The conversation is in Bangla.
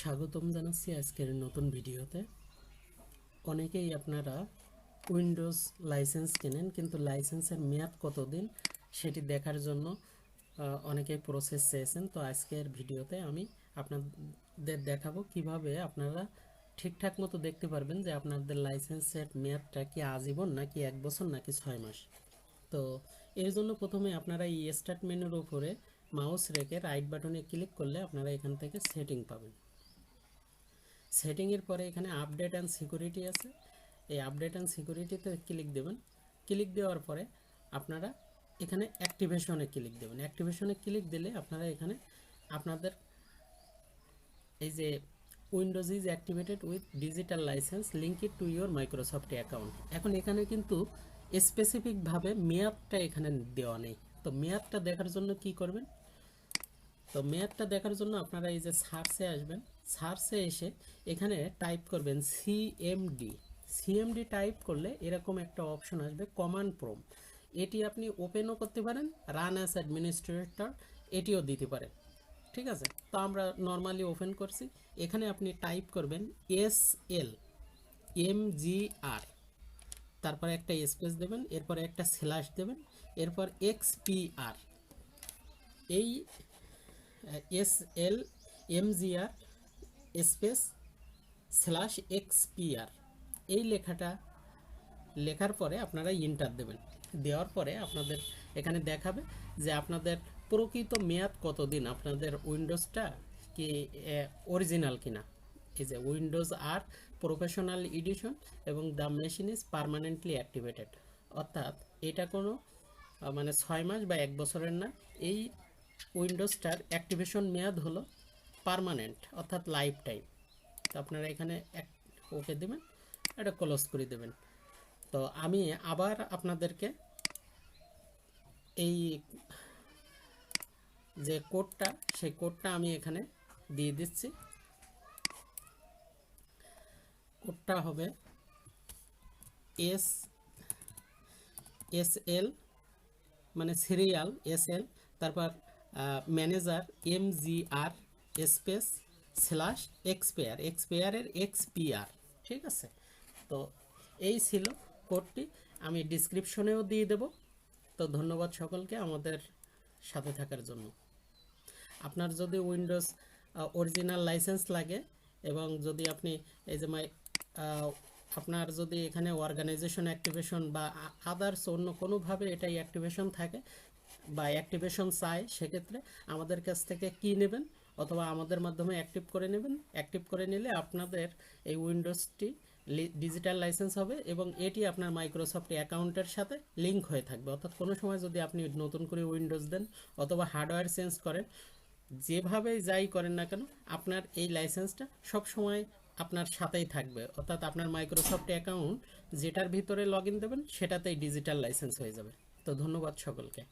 স্বাগতম জানাচ্ছি আজকের নতুন ভিডিওতে। অনেকেই আপনারা উইন্ডোজ লাইসেন্স কেনেন, কিন্তু লাইসেন্সের মেয়াদ কতদিন সেটি দেখার জন্য অনেকেই প্রসেস চেয়েছেন। তো আজকের ভিডিওতে আমি আপনাদের দেখাবো কীভাবে আপনারা ঠিকঠাক মতো দেখতে পারবেন যে আপনাদের লাইসেন্সের মেয়াদটা কি আজীবন নাকি এক বছর নাকি ছয় মাস। তো এর জন্য প্রথমে আপনারা এই স্টার্ট মেনুর উপরে মাউস রেখে রাইট বাটনে ক্লিক করলে আপনারা এখান থেকে সেটিং পাবেন। সেটিংয়ের পরে এখানে আপডেট অ্যান্ড সিকিউরিটি আছে। এই আপডেট অ্যান্ড সিকিউরিটিতে ক্লিক দেবেন। ক্লিক দেওয়ার পরে আপনারা এখানে অ্যাক্টিভেশনে ক্লিক দেবেন। অ্যাক্টিভেশনে ক্লিক দিলে আপনারা এখানে আপনাদের এই যে Windows is activated with digital licence link it to your Microsoft account এখন এখানে কিন্তু স্পেসিফিকভাবে মেয়াদটা এখানে দেওয়া নেই। তো মেয়াদটা দেখার জন্য কি করবেন? তো মেয়াদটা দেখার জন্য আপনারা এই যে সার্চে আসবেন। সার্চে এসে এখানে টাইপ করবেন সিএমডি সিএমডি টাইপ করলে এরকম একটা অপশন আসবে, কমান্ড প্রম। এটি আপনি ওপেনও করতে পারেন, রান অ্যাস অ্যাডমিনিস্ট্রেটর, এটিও দিতে পারেন। ঠিক আছে? তো আমরা নর্মালি ওপেন করছি। এখানে আপনি টাইপ করবেন এস এল এম জি আর তারপরে একটা স্পেস দেবেন, এরপরে একটা স্ল্যাশ দেবেন, এরপর এক্স পি আর এই S L M G R space slash X P R এই লেখাটা লেখার পরে আপনারা ইন্টার দেবেন। দেওয়ার পরে আপনাদের এখানে দেখাবে যে আপনাদের প্রকৃত মেয়াদ কতদিন? আপনাদের উইন্ডোজটা কি অরিজিনাল কিনা? এই যে উইন্ডোজ আর প্রফেশনাল এডিশন এবং the machine is permanently activated. অর্থাৎ এটা কোনো মানে ছয় মাস বা এক বছরের না, এই উইন্ডোজটার অ্যাক্টিভেশন মেয়াদ হলো পারমানেন্ট অর্থাৎ লাইফ টাইম তো আপনারা এখানে এক ওকে দেবেন, এটা ক্লোজ করে দেবেন। তো আমি আবার আপনাদেরকে এই যে কোডটা সেই কোডটা আমি এখানে দিয়ে দিচ্ছি। কোডটা হবে এস এস এল মানে সিরিয়াল এস এল তারপর manager M G R space slash expire, এক্সপেয়ারের XPR, ঠিক আছে? তো এই ছিল কোডটি, আমি ডিসক্রিপশনেও দিয়ে দেব। তো ধন্যবাদ সকলকে আমাদের সাথে থাকার জন্য। আপনার যদি উইন্ডোজ অরিজিনাল লাইসেন্স লাগে এবং যদি আপনি এই যে মাই আপনার যদি এখানে অর্গানাইজেশন অ্যাক্টিভেশন বা আদার্স অন্য কোনোভাবে এটাই অ্যাক্টিভেশন থাকে বা অ্যাক্টিভেশন চাই সেক্ষেত্রে আমাদের কাছ থেকে কি নেবেন? অথবা আমাদের মাধ্যমে অ্যাক্টিভ করে নেবেন। অ্যাক্টিভ করে নিলে আপনাদের এই উইন্ডোজটি ডিজিটাল লাইসেন্স হবে এবং এটি আপনার মাইক্রোসফট অ্যাকাউন্টের সাথে লিঙ্ক হয়ে থাকবে। অর্থাৎ কোনো সময় যদি আপনি নতুন করে উইন্ডোজ দেন অথবা হার্ডওয়্যার চেঞ্জ করেন, যেভাবে যাই করেন না কেন, আপনার এই লাইসেন্সটা সব সময় আপনার সাথেই থাকবে। অর্থাৎ আপনার মাইক্রোসফট অ্যাকাউন্ট যেটার ভিতরে লগ দেবেন, সেটাতেই ডিজিটাল লাইসেন্স হয়ে যাবে। তো ধন্যবাদ সকলকে।